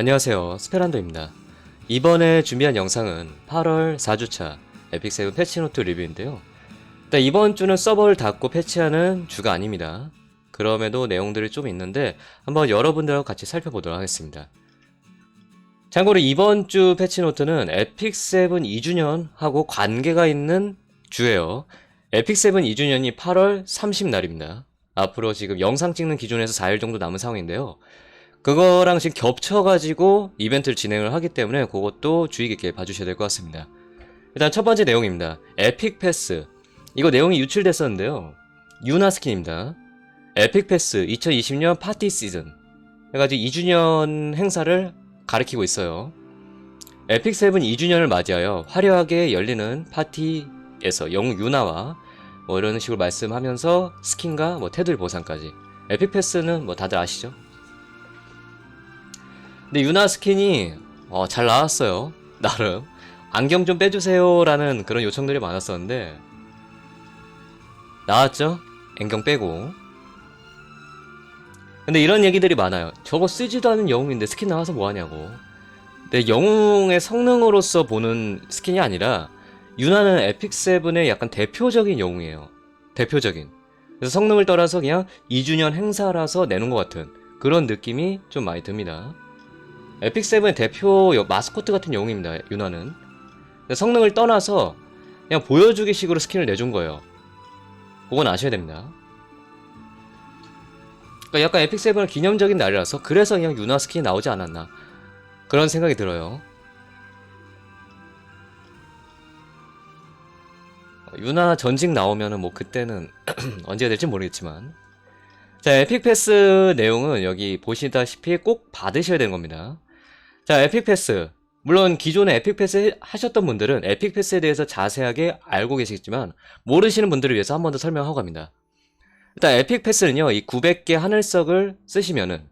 안녕하세요. 스페란도입니다. 이번에 준비한 영상은 8월 4주차 에픽7 패치노트 리뷰인데요. 일단 이번 주는 서버를 닫고 패치하는 주가 아닙니다. 그럼에도 내용들이 좀 있는데 한번 여러분들하고 같이 살펴보도록 하겠습니다. 참고로 이번 주 패치노트는 에픽7 2주년하고 관계가 있는 주예요. 에픽7 2주년이 8월 30날입니다. 앞으로 지금 영상 찍는 기준에서 4일 정도 남은 상황인데요. 그거랑 지금 겹쳐가지고 이벤트를 진행을 하기 때문에 그것도 주의 깊게 봐주셔야 될 것 같습니다. 일단 첫 번째 내용입니다. 에픽 패스. 이거 내용이 유출됐었는데요. 유나 스킨입니다. 에픽 패스 2020년 파티 시즌. 해가지고 2주년 행사를 가리키고 있어요. 에픽 세븐 2주년을 맞이하여 화려하게 열리는 파티에서 영웅 유나와 뭐 이런 식으로 말씀하면서 스킨과 뭐 테두리 보상까지. 에픽 패스는 뭐 다들 아시죠? 근데 유나 스킨이 어, 잘 나왔어요. 나름 안경 좀 빼주세요 라는 그런 요청들이 많았었는데 나왔죠? 안경 빼고. 근데 이런 얘기들이 많아요. 저거 쓰지도 않은 영웅인데 스킨 나와서 뭐하냐고. 근데 영웅의 성능으로서 보는 스킨이 아니라 유나는 에픽 세븐의 약간 대표적인 영웅이에요. 대표적인. 그래서 성능을 떠나서 그냥 2주년 행사라서 내는 것 같은 그런 느낌이 좀 많이 듭니다. 에픽 세븐의 대표 여- 마스코트 같은 영웅입니다. 유나는. 성능을 떠나서 그냥 보여주기 식으로 스킨을 내준 거예요. 그건 아셔야 됩니다. 그러니까 약간 에픽 세븐은 기념적인 날이라서 그래서 그냥 유나 스킨이 나오지 않았나 그런 생각이 들어요. 어, 유나 전직 나오면은 뭐 그때는 언제가 될지 모르겠지만 자 에픽 패스 내용은 여기 보시다시피 꼭 받으셔야 되는 겁니다. 자 에픽 패스 물론 기존에 에픽 패스 하셨던 분들은 에픽 패스에 대해서 자세하게 알고 계시겠지만 모르시는 분들을 위해서 한 번 더 설명하고 갑니다. 일단 에픽 패스는요 이 900개 하늘석을 쓰시면은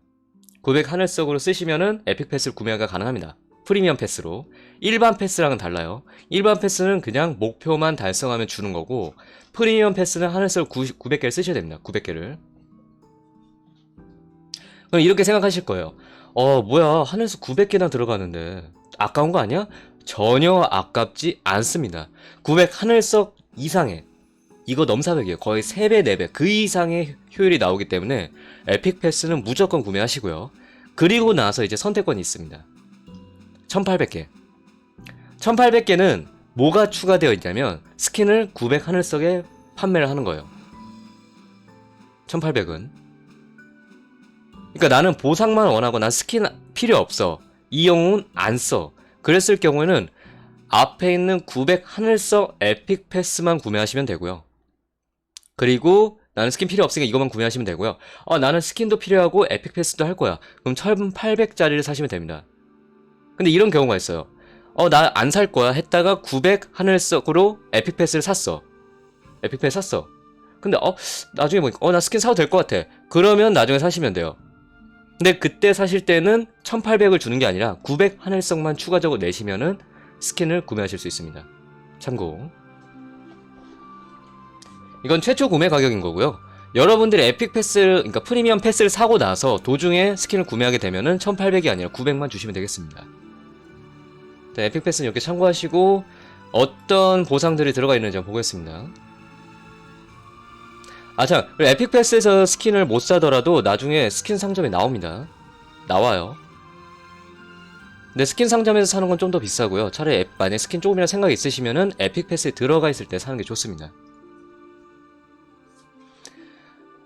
900 하늘석으로 쓰시면은 에픽 패스를 구매가 가능합니다. 프리미엄 패스로 일반 패스랑은 달라요. 일반 패스는 그냥 목표만 달성하면 주는 거고 프리미엄 패스는 하늘석 900개를 쓰셔야 됩니다. 900개를. 그럼 이렇게 생각하실 거예요. 어, 뭐야. 하늘석 900개나 들어가는데 아까운 거 아니야? 전혀 아깝지 않습니다. 900 하늘석 이상의 이거 넘사벽이에요. 거의 3배, 4배 그 이상의 효율이 나오기 때문에 에픽 패스는 무조건 구매하시고요. 그리고 나서 이제 선택권이 있습니다. 1800개. 1800개는 뭐가 추가되어 있냐면 스킨을 900 하늘석에 판매를 하는 거예요. 1800은. 그러니까 나는 보상만 원하고 난 스킨 필요 없어. 이 영웅은 안 써. 그랬을 경우에는 앞에 있는 900 하늘석 에픽 패스만 구매하시면 되고요. 그리고 나는 스킨 필요 없으니까 이것만 구매하시면 되고요. 어, 나는 스킨도 필요하고 에픽 패스도 할 거야. 그럼 1800짜리를 사시면 됩니다. 근데 이런 경우가 있어요. 어, 나 안 살 거야 했다가 900 하늘석으로 에픽 패스를 샀어. 에픽 패스 샀어. 근데 어, 나중에 보니까 어, 나 스킨 사도 될 것 같아. 그러면 나중에 사시면 돼요. 근데 그때 사실 때는 1800을 주는 게 아니라 900 하늘석만 추가적으로 내시면은 스킨을 구매하실 수 있습니다. 참고. 이건 최초 구매 가격인 거고요. 여러분들이 에픽 패스를, 그러니까 프리미엄 패스를 사고 나서 도중에 스킨을 구매하게 되면은 1800이 아니라 900만 주시면 되겠습니다. 자, 에픽 패스는 이렇게 참고하시고 어떤 보상들이 들어가 있는지 한번 보겠습니다. 아, 참, 그리고 에픽 패스에서 스킨을 못 사더라도 나중에 스킨 상점에 나옵니다. 나와요. 근데 스킨 상점에서 사는 건 좀 더 비싸고요. 차라리 앱, 만약 스킨 조금이라 생각이 있으시면은 에픽 패스에 들어가 있을 때 사는 게 좋습니다.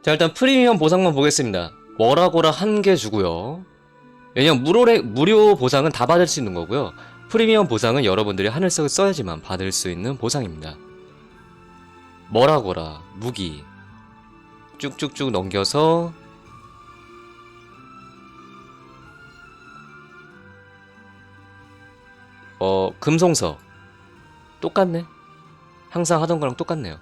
자, 일단 프리미엄 보상만 보겠습니다. 뭐라고라 한 개 주고요. 왜냐면 무료, 무료 보상은 다 받을 수 있는 거고요. 프리미엄 보상은 여러분들이 하늘석을 써야지만 받을 수 있는 보상입니다. 뭐라고라, 무기. 쭉쭉쭉 넘겨서 어, 금송석. 똑같네. 항상 하던 거랑 똑같네요.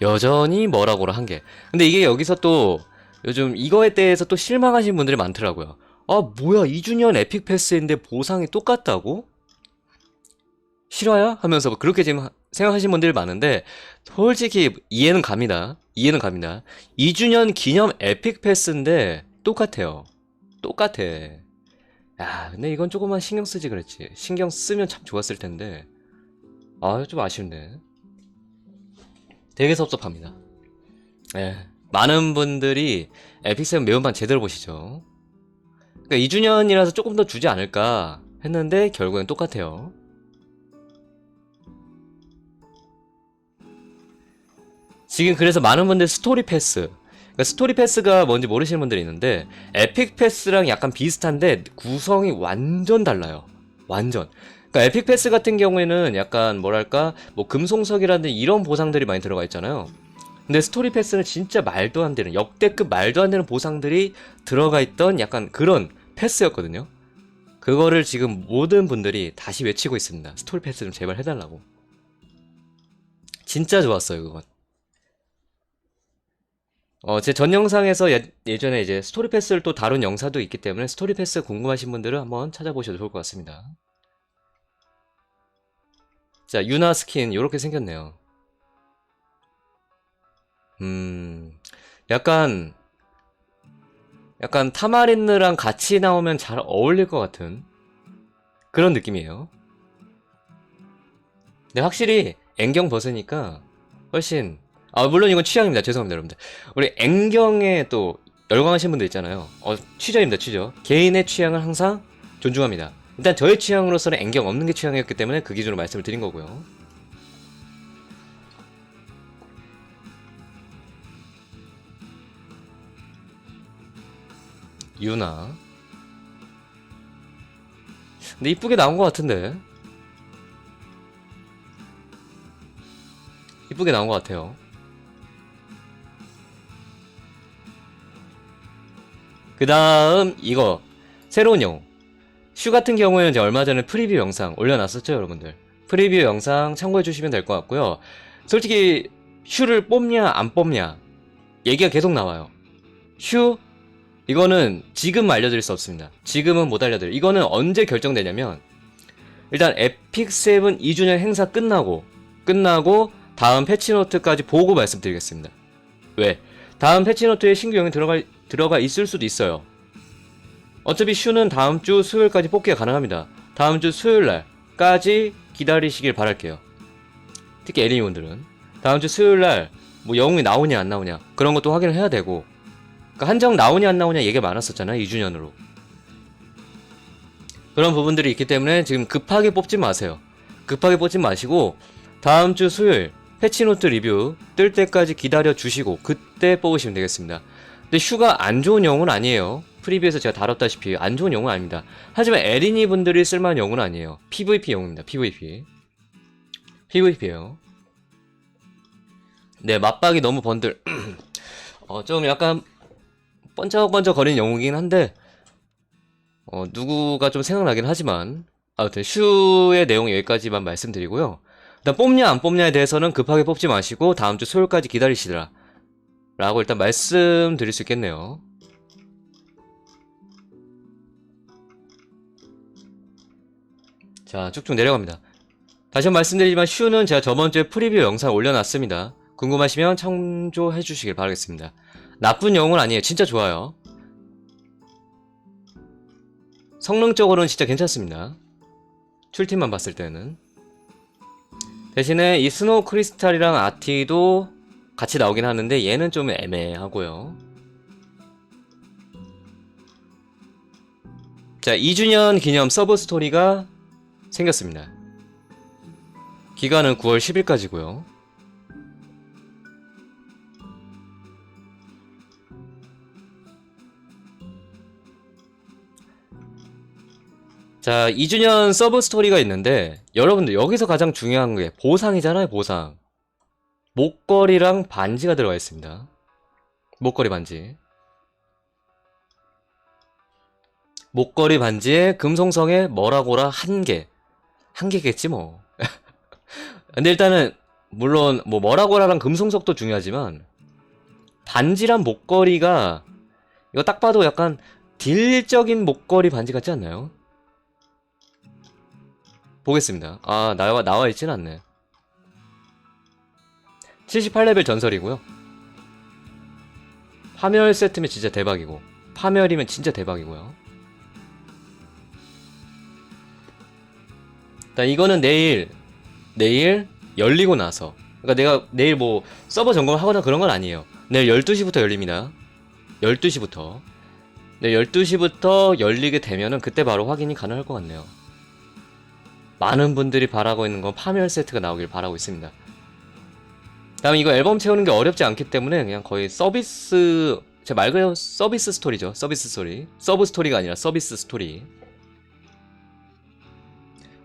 여전히 뭐라고라 한 게. 근데 이게 여기서 또 요즘 이거에 대해서 또 실망하신 분들이 많더라고요. 아, 뭐야, 2주년 에픽 패스인데 보상이 똑같다고? 실화야? 하면서 뭐 그렇게 지금 생각하시는 분들이 많은데, 솔직히 이해는 갑니다. 이해는 갑니다. 2주년 기념 에픽 패스인데 똑같아요. 똑같아. 야, 근데 이건 조금만 신경 쓰지 그랬지. 신경 쓰면 참 좋았을 텐데. 아, 좀 아쉽네. 되게 섭섭합니다. 예. 많은 분들이 에픽7 매운반 제대로 보시죠. 그러니까 2주년이라서 조금 더 주지 않을까 했는데 결국엔 똑같아요. 지금 그래서 많은 분들 스토리 패스 그러니까 스토리 패스가 뭔지 모르시는 분들이 있는데 에픽 패스랑 약간 비슷한데 구성이 완전 달라요. 완전. 그러니까 에픽 패스 같은 경우에는 약간 뭐랄까 뭐 금송석이라든지 이런 보상들이 많이 들어가 있잖아요. 근데 스토리 패스는 진짜 말도 안 되는 역대급 말도 안 되는 보상들이 들어가 있던 약간 그런 패스였거든요. 그거를 지금 모든 분들이 다시 외치고 있습니다. 스토리 패스 좀 제발 해달라고. 진짜 좋았어요, 그건. 어, 제 전 영상에서 예, 예전에 이제 스토리 패스를 또 다룬 영상도 있기 때문에 스토리 패스 궁금하신 분들은 한번 찾아보셔도 좋을 것 같습니다. 자, 유나 스킨 이렇게 생겼네요. 음, 약간 약간 타마린느랑 같이 나오면 잘 어울릴 것 같은 그런 느낌이에요. 근데 확실히 앵경 벗으니까 훨씬 아 물론 이건 취향입니다. 죄송합니다, 여러분들. 우리 앵경에 또 열광하시는 분들 있잖아요. 어 취저입니다, 취저. 개인의 취향을 항상 존중합니다. 일단 저의 취향으로서는 앵경 없는 게 취향이었기 때문에 그 기준으로 말씀을 드린 거고요. 유나. 근데 이쁘게 나온 것 같은데. 이쁘게 나온 것 같아요. 그 다음 이거. 새로운 영웅. 슈 같은 경우에는 이제 얼마 전에 프리뷰 영상 올려놨었죠 여러분들. 프리뷰 영상 참고해 주시면 될 것 같고요. 솔직히 슈를 뽑냐 안 뽑냐 얘기가 계속 나와요. 슈 이거는 지금 알려드릴 수 없습니다. 지금은 못 알려드려요 이거는 언제 결정되냐면 일단 에픽7 2주년 행사 끝나고 끝나고 다음 패치노트까지 보고 말씀드리겠습니다. 왜? 다음 패치노트에 신규 영이 들어가, 들어가 있을 수도 있어요. 어차피 슈는 다음 주 수요일까지 뽑기가 가능합니다. 다음 주 수요일 날까지 기다리시길 바랄게요. 특히 에리님분들은 다음 주 수요일 날 뭐 영웅이 나오냐 안 나오냐 그런 것도 확인을 해야 되고 그러니까 한정 나오냐 안 나오냐 얘기가 많았었잖아요 2주년으로 그런 부분들이 있기 때문에 지금 급하게 뽑지 마세요 급하게 뽑지 마시고 다음 주 수요일 패치노트 리뷰 뜰 때까지 기다려 주시고 그때 뽑으시면 되겠습니다. 근데 슈가 안 좋은 영웅은 아니에요. 프리뷰에서 제가 다뤘다시피 안 좋은 영웅은 아닙니다. 하지만 에리니 분들이 쓸만한 영웅은 아니에요. PVP 영웅입니다. PVP. PVP예요. 네, 맞박이 너무 번들. 어, 좀 약간 번쩍번쩍 거리는 영웅이긴 한데 어, 누구가 좀 생각나긴 하지만 아무튼 슈의 내용 여기까지만 말씀드리고요. 일단 뽑냐 안 뽑냐에 대해서는 급하게 뽑지 마시고 다음 주 수요일까지 기다리시더라 라고 일단 말씀드릴 수 있겠네요. 자 쭉쭉 내려갑니다. 다시 한번 말씀드리지만 슈는 제가 저번주에 프리뷰 영상 올려놨습니다. 궁금하시면 참조해 주시길 바라겠습니다. 나쁜 영웅은 아니에요. 진짜 좋아요. 성능적으로는 진짜 괜찮습니다. 출팀만 봤을 때는. 대신에 이 스노우 크리스탈이랑 아티도 같이 나오긴 하는데 얘는 좀 애매하고요. 자, 2주년 기념 서브 스토리가 생겼습니다. 기간은 9월 10일까지고요. 자, 2주년 서브 스토리가 있는데, 여러분들, 여기서 가장 중요한 게 보상이잖아요, 보상. 목걸이랑 반지가 들어가 있습니다. 목걸이 반지. 목걸이 반지에 금송성에 뭐라고라 한 개. 한 개겠지, 뭐. 근데 일단은, 물론, 뭐, 뭐라고라랑 금송석도 중요하지만, 반지랑 목걸이가, 이거 딱 봐도 약간 딜적인 목걸이 반지 같지 않나요? 보겠습니다. 아, 나와, 나와 있진 않네. 78레벨 전설이고요. 파멸 세트면 진짜 대박이고, 파멸이면 진짜 대박이고요. 일단 이거는 내일 내일 열리고 나서 그러니까 내가 내일 뭐 서버 점검을 하거나 그런 건 아니에요. 내일 12시부터 열립니다. 12시부터. 네, 12시부터 열리게 되면은 그때 바로 확인이 가능할 것 같네요. 많은 분들이 바라고 있는 건 파멸 세트가 나오길 바라고 있습니다. 다음 이거 앨범 채우는 게 어렵지 않기 때문에 그냥 거의 서비스 제 말 그대로 서비스 스토리죠. 서비스 스토리. 서브 스토리가 아니라 서비스 스토리.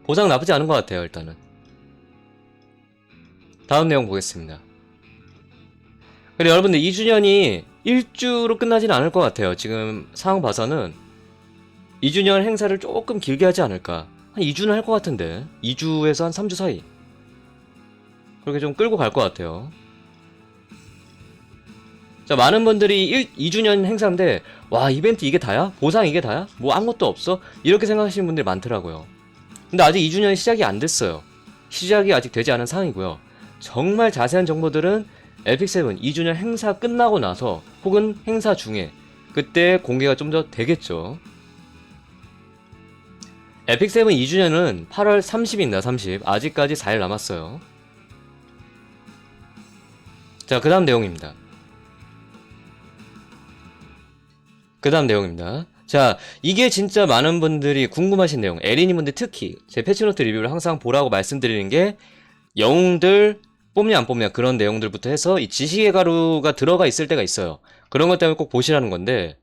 보상 나쁘지 않은 것 같아요, 일단은. 다음 내용 보겠습니다. 그리고 여러분들 2주년이 1주로 끝나진 않을 것 같아요. 지금 상황 봐서는 2주년 행사를 조금 길게 하지 않을까. 한 2주는 할 것 같은데. 2주에서 한 3주 사이. 그렇게 좀 끌고 갈 것 같아요. 자, 많은 분들이 1, 2주년 행사인데, 와, 이벤트 이게 다야? 보상 이게 다야? 뭐 아무것도 없어? 이렇게 생각하시는 분들이 많더라고요. 근데 아직 2주년이 시작이 안 됐어요. 시작이 아직 되지 않은 상황이고요. 정말 자세한 정보들은 에픽7 2주년 행사 끝나고 나서 혹은 행사 중에 그때 공개가 좀 더 되겠죠. 에픽7 2주년은 8월 30입니다, 30. 아직까지 4일 남았어요. 자, 그 다음 내용입니다. 그 다음 내용입니다. 자, 이게 진짜 많은 분들이 궁금하신 내용. 에리님분들 특히 제 패치노트 리뷰를 항상 보라고 말씀드리는 게 영웅들 뽑냐 안 뽑냐 그런 내용들부터 해서 이 지식의 가루가 들어가 있을 때가 있어요. 그런 것 때문에 꼭 보시라는 건데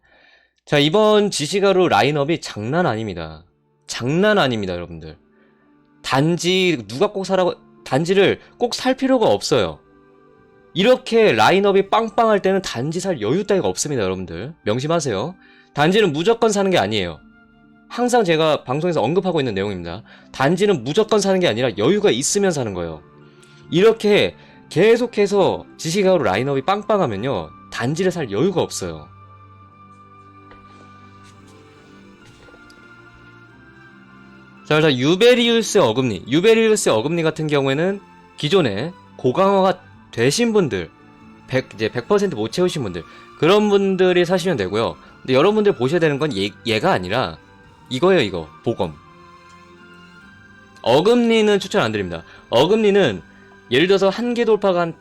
자, 이번 지시가루 라인업이 장난 아닙니다. 장난 아닙니다, 여러분들. 단지 누가 꼭 사라고 단지를 꼭 살 필요가 없어요. 이렇게 라인업이 빵빵할 때는 단지 살 여유 따위가 없습니다, 여러분들. 명심하세요. 단지는 무조건 사는 게 아니에요. 항상 제가 방송에서 언급하고 있는 내용입니다. 단지는 무조건 사는 게 아니라 여유가 있으면 사는 거예요. 이렇게 계속해서 지시가로 라인업이 빵빵하면요. 단지를 살 여유가 없어요. 자, 일단 유베리우스의 어금니. 유베리우스의 어금니 같은 경우에는 기존에 고강화가 되신 분들, 100, 이제 100%못 채우신 분들, 그런 분들이 사시면 되고요. 근데 여러분들 보셔야 되는 건 얘, 얘가 아니라 이거예요, 이거. 보검. 어금니는 추천 안 드립니다. 어금니는 예를 들어서 한계 돌파가 한,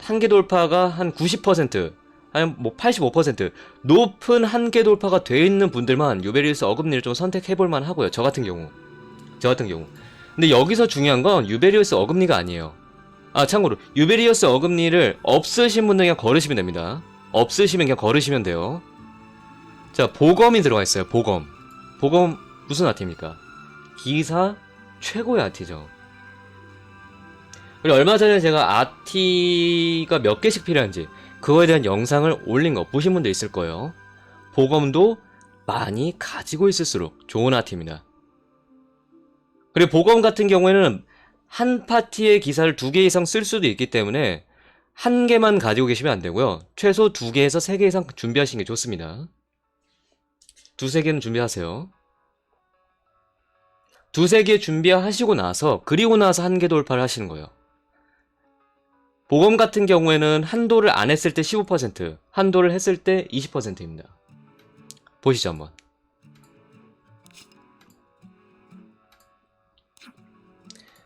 한계 돌파가 한 90%, 한뭐 85% 높은 한계 돌파가 돼 있는 분들만 유베리우스 어금니를 좀 선택해 볼 만 하고요. 저 같은 경우. 저 같은 경우. 근데 여기서 중요한 건 유베리우스 어금니가 아니에요. 아, 참고로 유베리우스 어금니를 없으신 분들 그냥 걸으시면 됩니다. 없으시면 그냥 걸으시면 돼요. 자, 보검이 들어가 있어요. 보검. 보검 무슨 아티입니까? 기사 최고의 아티죠. 그리고 얼마 전에 제가 아티가 몇 개씩 필요한지 그거에 대한 영상을 올린 거 보신 분들 있을 거예요. 보검도 많이 가지고 있을수록 좋은 아티입니다. 그리고 보검 같은 경우에는 한 파티의 기사를 두 개 이상 쓸 수도 있기 때문에 한 개만 가지고 계시면 안 되고요. 최소 두 개에서 세 개 이상 준비하시는 게 좋습니다. 두세 개는 준비하세요. 두세 개 준비하시고 나서 그리고 나서 한 개 돌파를 하시는 거예요. 보검 같은 경우에는 한도를 안 했을 때 15%, 한도를 했을 때 20%입니다. 보시죠 한번.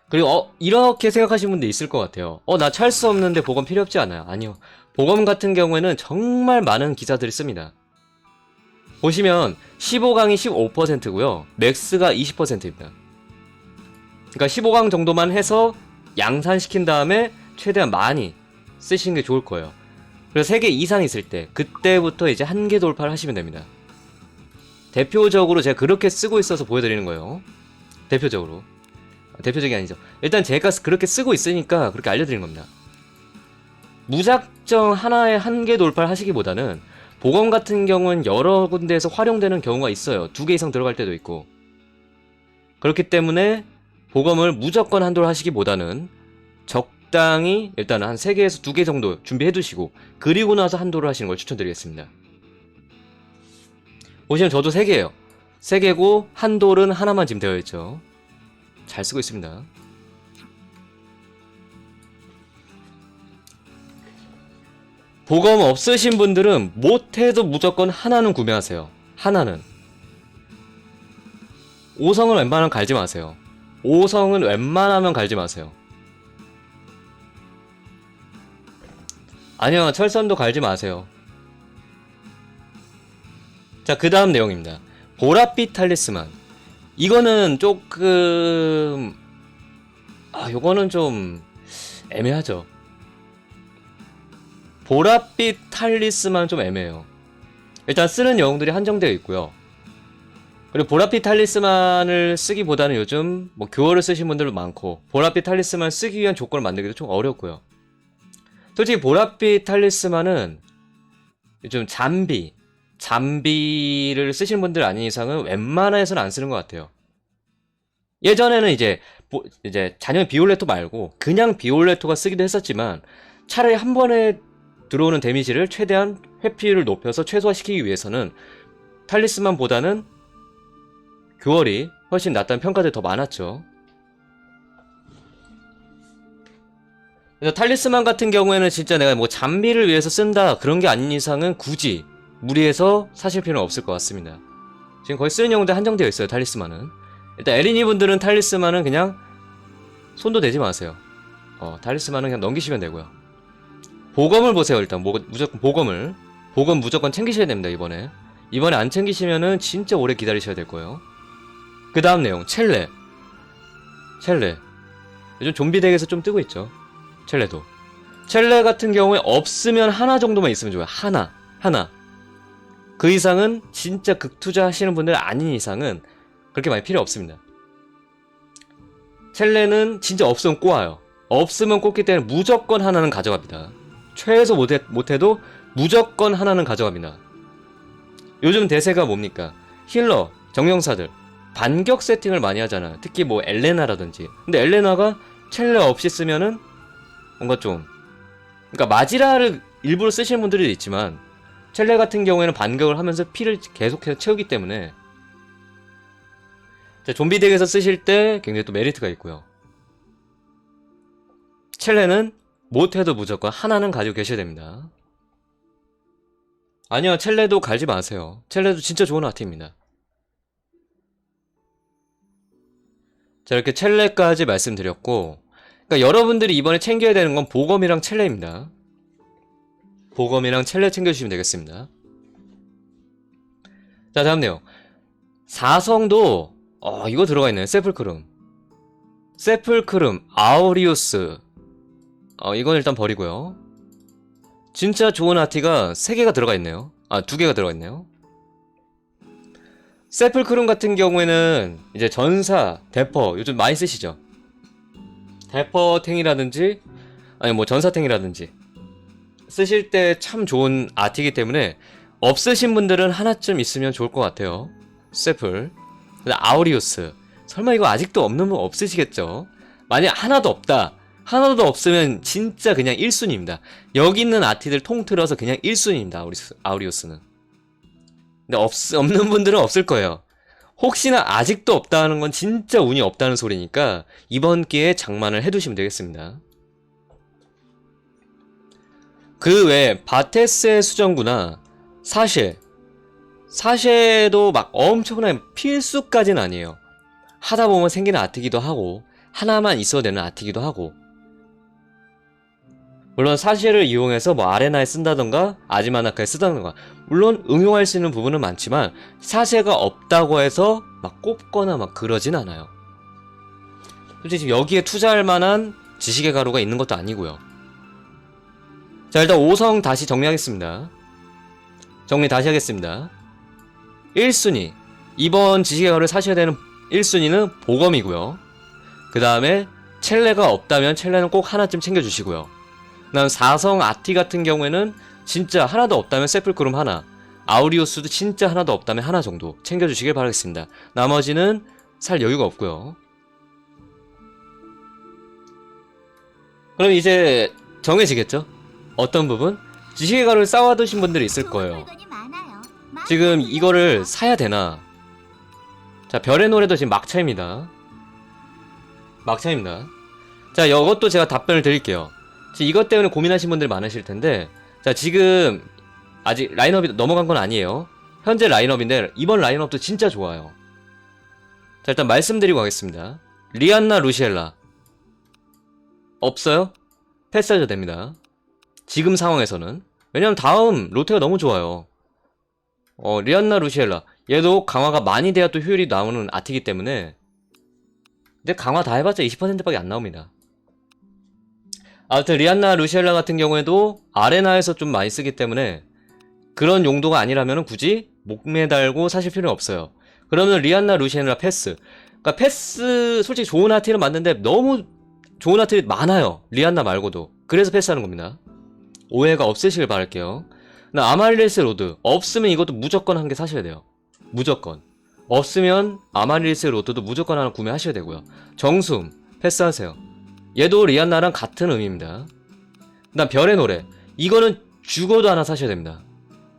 그리고 어, 이렇게 생각하시는 분도 있을 것 같아요. 어, 나 찰 수 없는데 보검 필요 없지 않아요? 아니요. 보검 같은 경우에는 정말 많은 기사들이 씁니다. 보시면 15강이 15%고요. 맥스가 20%입니다. 그러니까 15강 정도만 해서 양산시킨 다음에 최대한 많이 쓰시는 게 좋을 거예요. 그래서 3개 이상 있을 때 그때부터 이제 한 개 돌파를 하시면 됩니다. 대표적으로 제가 그렇게 쓰고 있어서 보여드리는 거예요. 대표적으로. 아, 대표적이 아니죠. 일단 제가 그렇게 쓰고 있으니까 그렇게 알려드리는 겁니다. 무작정 하나에 한개 돌파를 하시기보다는 보검 같은 경우는 여러 군데에서 활용되는 경우가 있어요. 두 개 이상 들어갈 때도 있고. 그렇기 때문에 보검을 무조건 한도를 하시기보다는 적당히 일단 한 3개에서 2개 정도 준비해 두시고 그리고 나서 한도를 하시는 걸 추천드리겠습니다. 보시면 저도 3개예요. 3개고 한돌은 하나만 지금 되어 있죠. 잘 쓰고 있습니다. 보검 없으신 분들은 못해도 무조건 하나는 구매하세요. 하나는. 5성을 웬만하면 갈지 마세요. 5성은 웬만하면 갈지 마세요. 아니요, 철선도 갈지 마세요. 자, 그 다음 내용입니다. 보랏빛 탈리스만. 이거는 조금, 아, 요거는 좀 애매하죠. 보랏빛 탈리스만 좀 애매해요. 일단 쓰는 영웅들이 한정되어 있고요. 그리고 보랏빛 탈리스만을 쓰기보다는 요즘 뭐 교어를 쓰신 분들도 많고 보랏빛 탈리스만 쓰기 위한 조건을 만들기도 좀 어렵고요. 솔직히 보랏빛 탈리스만은 요즘 잠비, 잠비를 쓰시는 분들 아닌 이상은 웬만해서는 안 쓰는 것 같아요. 예전에는 이제 보- 이제 잔여 비올레토 말고 그냥 비올레토가 쓰기도 했었지만 차라리 한 번에 들어오는 데미지를 최대한 회피율을 높여서 최소화시키기 위해서는 탈리스만보다는 교월이 훨씬 낫다는 평가들이 더 많았죠. 그래서 탈리스만 같은 경우에는 진짜 내가 뭐 잠비를 위해서 쓴다 그런 게 아닌 이상은 굳이 무리해서 사실 필요는 없을 것 같습니다. 지금 거의 쓰는 영웅들 한정되어 있어요 탈리스만은. 일단 에리니 분들은 탈리스만은 그냥 손도 대지 마세요. 어 탈리스만은 그냥 넘기시면 되고요. 보검을 보세요 일단 뭐, 무조건 보검을 보검 무조건 챙기셔야 됩니다 이번에 이번에 안 챙기시면은 진짜 오래 기다리셔야 될 거예요. 그 다음 내용 첼레 첼레 요즘 좀비 덱에서 좀 뜨고 있죠 첼레도 첼레 같은 경우에 없으면 하나 정도만 있으면 좋아요 하나 하나 그 이상은 진짜 극투자 하시는 분들 아닌 이상은 그렇게 많이 필요 없습니다. 첼레는 진짜 없으면 꼬아요. 없으면 꽂기 때문에 무조건 하나는 가져갑니다. 최소 못해, 못해도 무조건 하나는 가져갑니다. 요즘 대세가 뭡니까? 힐러 정령사들 반격 세팅을 많이 하잖아. 특히 뭐 엘레나라든지. 근데 엘레나가 첼레 없이 쓰면은 뭔가 좀 그러니까 마지라를 일부러 쓰시는 분들이 있지만 첼레 같은 경우에는 반격을 하면서 피를 계속해서 채우기 때문에 자, 좀비 덱에서 쓰실 때 굉장히 또 메리트가 있고요. 첼레는 못해도 무조건 하나는 가지고 계셔야 됩니다. 아니요, 첼레도 갈지 마세요. 첼레도 진짜 좋은 아트입니다. 자, 이렇게 첼레까지 말씀드렸고, 그러니까 여러분들이 이번에 챙겨야 되는 건 보검이랑 첼레입니다. 보검이랑 첼레 챙겨주시면 되겠습니다. 자, 다음 내용. 사성도, 어, 이거 들어가 있네요. 세플크름. 세플크름, 아우리우스. 어, 이건 일단 버리고요. 진짜 좋은 아티가 3개가 들어가 있네요. 아, 2개가 들어가 있네요. 세플크룸 같은 경우에는 이제 전사, 대퍼 요즘 많이 쓰시죠. 대퍼탱이라든지 아니 뭐 전사탱이라든지 쓰실 때 참 좋은 아티이기 때문에 없으신 분들은 하나쯤 있으면 좋을 것 같아요. 세플. 아우리우스. 설마 이거 아직도 없는 분 없으시겠죠? 만약 하나도 없다. 하나도 없으면 진짜 그냥 1순위입니다. 여기 있는 아티들 통틀어서 그냥 1순위입니다. 아우리우스, 아우리우스는. 근데 없, 없는 분들은 없을 거예요. 혹시나 아직도 없다는 건 진짜 운이 없다는 소리니까 이번 기회에 장만을 해두시면 되겠습니다. 그 외에 바테스의 수정구나 사실 사실도 막 엄청난 필수까지는 아니에요. 하다 보면 생기는 아트기도 하고 하나만 있어도 되는 아트기도 하고 물론 사실을 이용해서 뭐 아레나에 쓴다던가 아지마나카에 쓰다던가 물론 응용할 수 있는 부분은 많지만 사세가 없다고 해서 막 꼽거나 막 그러진 않아요. 솔직히 지금 여기에 투자할 만한 지식의 가루가 있는 것도 아니고요. 자 일단 5성 다시 정리하겠습니다. 정리 다시 하겠습니다. 1순위 이번 지식의 가루를 사셔야 되는 1순위는 보검이고요. 그 다음에 첼레가 없다면 첼레는 꼭 하나쯤 챙겨주시고요. 그 다음 4성 아티 같은 경우에는 진짜 하나도 없다면 세플크룸 하나 아우리우스도 진짜 하나도 없다면 하나 정도 챙겨주시길 바라겠습니다. 나머지는 살 여유가 없고요. 그럼 이제 정해지겠죠? 어떤 부분? 지식의 가루를 쌓아두신 분들이 있을 거예요. 지금 이거를 사야 되나? 자, 별의 노래도 지금 막차입니다. 막차입니다. 자, 이것도 제가 답변을 드릴게요. 지금 이것 때문에 고민하신 분들 많으실 텐데, 자, 지금 아직 라인업이 넘어간 건 아니에요. 현재 라인업인데 이번 라인업도 진짜 좋아요. 자, 일단 말씀드리고 가겠습니다. 리안나 루시엘라 없어요? 패스해도 됩니다. 지금 상황에서는 왜냐면 다음 로테가 너무 좋아요. 어 리안나 루시엘라 얘도 강화가 많이 돼야 또 효율이 나오는 아티기 때문에 근데 강화 다 해봤자 20%밖에 안 나옵니다. 아무튼 리안나 루시엘라 같은 경우에도 아레나에서 좀 많이 쓰기 때문에 그런 용도가 아니라면 굳이 목 매 달고 사실 필요는 없어요. 그러면 리안나 루시엘라 패스. 그러니까 패스 솔직히 좋은 아티는 맞는데 너무 좋은 아티이 많아요. 리안나 말고도. 그래서 패스하는 겁니다. 오해가 없으시길 바랄게요. 나 아마릴리스 로드 없으면 이것도 무조건 한 개 사셔야 돼요. 무조건. 없으면 아마릴리스 로드도 무조건 하나 구매하셔야 되고요. 정숨 패스하세요. 얘도 리안나랑 같은 의미입니다. 그다음 별의 노래 이거는 죽어도 하나 사셔야 됩니다.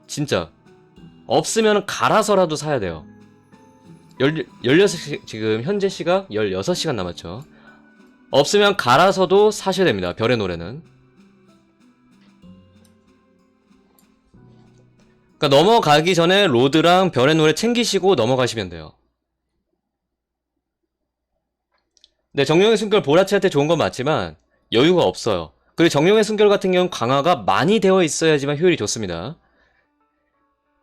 진짜 없으면 갈아서라도 사야 돼요. 16시 지금 현재 시각 16시간 남았죠. 없으면 갈아서도 사셔야 됩니다. 별의 노래는. 그러니까 넘어가기 전에 로드랑 별의 노래 챙기시고 넘어가시면 돼요. 네, 정령의 숨결 보라치한테 좋은 건 맞지만 여유가 없어요. 그리고 정령의 숨결 같은 경우는 강화가 많이 되어 있어야지만 효율이 좋습니다.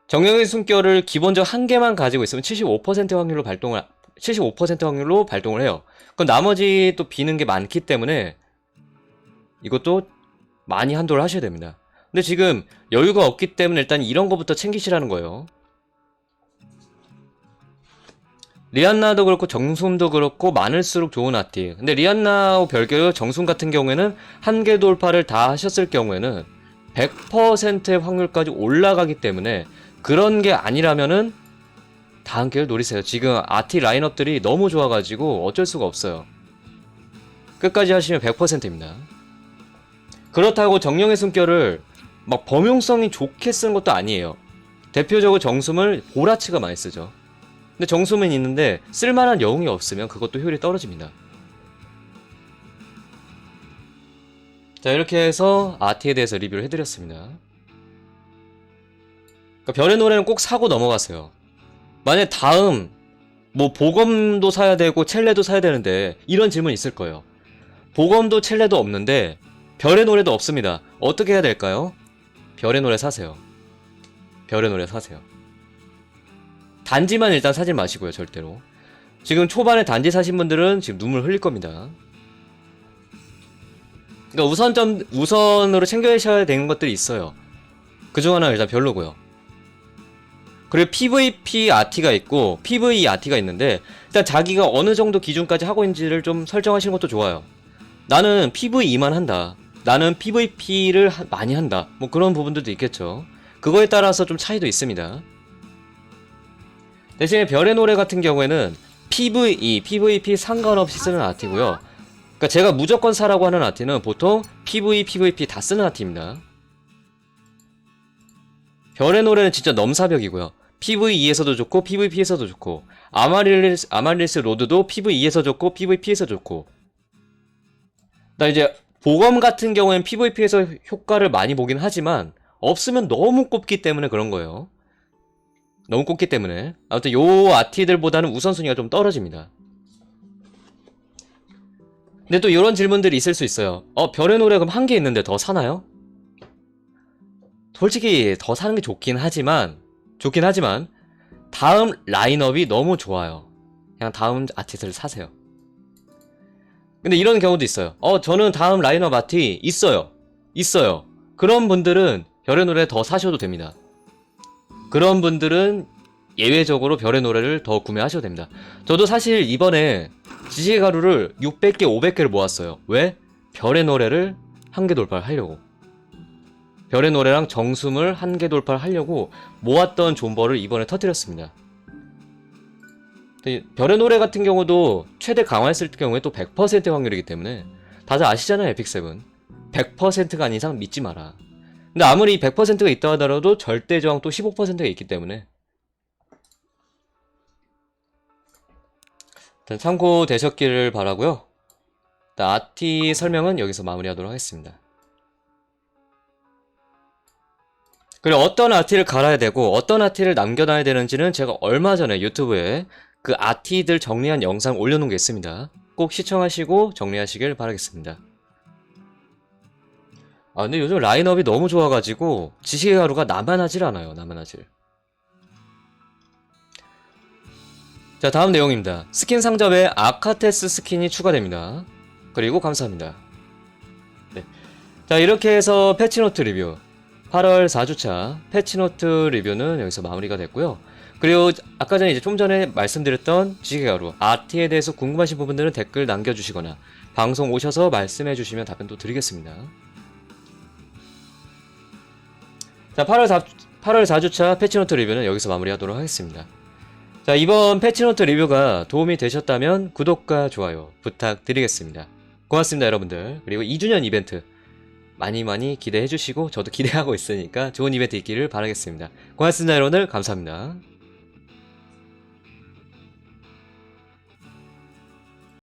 정령의 숨결을 기본적 한 개만 가지고 있으면 75% 확률로 발동을 75% 확률로 발동을 해요. 그럼 나머지 또 비는 게 많기 때문에 이것도 많이 한도를 하셔야 됩니다. 근데 지금 여유가 없기 때문에 일단 이런 거부터 챙기시라는 거예요. 리안나도 그렇고 정숨도 그렇고 많을수록 좋은 아티. 근데 리안나와 별개로 정숨 같은 경우에는 한 개 돌파를 다 하셨을 경우에는 100%의 확률까지 올라가기 때문에 그런 게 아니라면은 다음 기회를 노리세요. 지금 아티 라인업들이 너무 좋아가지고 어쩔 수가 없어요. 끝까지 하시면 100%입니다. 그렇다고 정령의 숨결을 막 범용성이 좋게 쓰는 것도 아니에요. 대표적으로 정숨을 보라치가 많이 쓰죠. 근데 정숨은 있는데 쓸만한 영웅이 없으면 그것도 효율이 떨어집니다. 자 이렇게 해서 아티에 대해서 리뷰를 해드렸습니다. 그러니까 별의 노래는 꼭 사고 넘어가세요. 만약 다음 뭐 보검도 사야 되고 첼레도 사야 되는데 이런 질문 있을 거예요. 보검도 첼레도 없는데 별의 노래도 없습니다. 어떻게 해야 될까요? 별의 노래 사세요. 별의 노래 사세요. 단지만 일단 사지 마시고요, 절대로. 지금 초반에 단지 사신 분들은 지금 눈물 흘릴 겁니다. 그러니까 우선점 우선으로 챙겨셔야 되는 것들이 있어요. 그중 하나 는 일단 별로고요. 그리고 PVP RT가 있고 PVE RT가 있는데 일단 자기가 어느 정도 기준까지 하고 있는지를 좀 설정하시는 것도 좋아요. 나는 PVE만 한다. 나는 PVP를 많이 한다. 뭐 그런 부분들도 있겠죠. 그거에 따라서 좀 차이도 있습니다. 대신에 별의 노래 같은 경우에는 PVE, PVP 상관없이 쓰는 아티고요. 그러니까 제가 무조건 사라고 하는 아티는 보통 PVE, PVP 다 쓰는 아티입니다. 별의 노래는 진짜 넘사벽이고요. PVE에서도 좋고 PVP에서도 좋고 아마릴리스 로드도 PVE에서 좋고 PVP에서 좋고 나 이제 보검 같은 경우엔 PVP에서 효과를 많이 보긴 하지만 없으면 너무 꼽기 때문에 그런 거예요. 너무 꼽기 때문에 아무튼 요 아티들보다는 우선순위가 좀 떨어집니다. 근데 또 이런 질문들이 있을 수 있어요. 어 별의 노래 그럼 한 개 있는데 더 사나요? 솔직히 더 사는 게 좋긴 하지만 좋긴 하지만 다음 라인업이 너무 좋아요. 그냥 다음 아티스트를 사세요. 근데 이런 경우도 있어요. 어, 저는 다음 라인업 아티 있어요. 있어요. 그런 분들은 별의 노래 더 사셔도 됩니다. 그런 분들은 예외적으로 별의 노래를 더 구매하셔도 됩니다. 저도 사실 이번에 지식의 가루를 600개, 500개를 모았어요. 왜? 별의 노래를 한 개 돌파를 하려고. 별의 노래랑 정숨을 한 개 돌파를 하려고 모았던 존버를 이번에 터뜨렸습니다. 별의 노래 같은 경우도 최대 강화했을 경우에 또 100% 확률이기 때문에 다들 아시잖아요 에픽7 100%가 아닌 이상 믿지 마라. 근데 아무리 100%가 있다 하더라도 절대 저항 또 15%가 있기 때문에. 일단 참고되셨기를 바라고요. 아티 설명은 여기서 마무리하도록 하겠습니다. 그리고 어떤 아티를 갈아야 되고 어떤 아티를 남겨놔야 되는지는 제가 얼마 전에 유튜브에 그 아티들 정리한 영상 올려놓은 게 있습니다. 꼭 시청하시고 정리하시길 바라겠습니다. 아 근데 요즘 라인업이 너무 좋아가지고 지식의 가루가 나만하질 않아요. 나만하질. 자 다음 내용입니다. 스킨 상점에 아카테스 스킨이 추가됩니다. 그리고 감사합니다. 네. 자 이렇게 해서 패치노트 리뷰 8월 4주차 패치노트 리뷰는 여기서 마무리가 됐고요. 그리고 아까 전에 이제 좀 전에 말씀드렸던 지게가루 아티에 대해서 궁금하신 부분들은 댓글 남겨주시거나 방송 오셔서 말씀해 주시면 답변 또 드리겠습니다. 자 8월 4, 8월 4주차 패치노트 리뷰는 여기서 마무리하도록 하겠습니다. 자 이번 패치노트 리뷰가 도움이 되셨다면 구독과 좋아요 부탁드리겠습니다. 고맙습니다 여러분들. 그리고 2주년 이벤트 많이 많이 기대해 주시고 저도 기대하고 있으니까 좋은 이벤트 있기를 바라겠습니다. 고맙습니다 여러분들 감사합니다.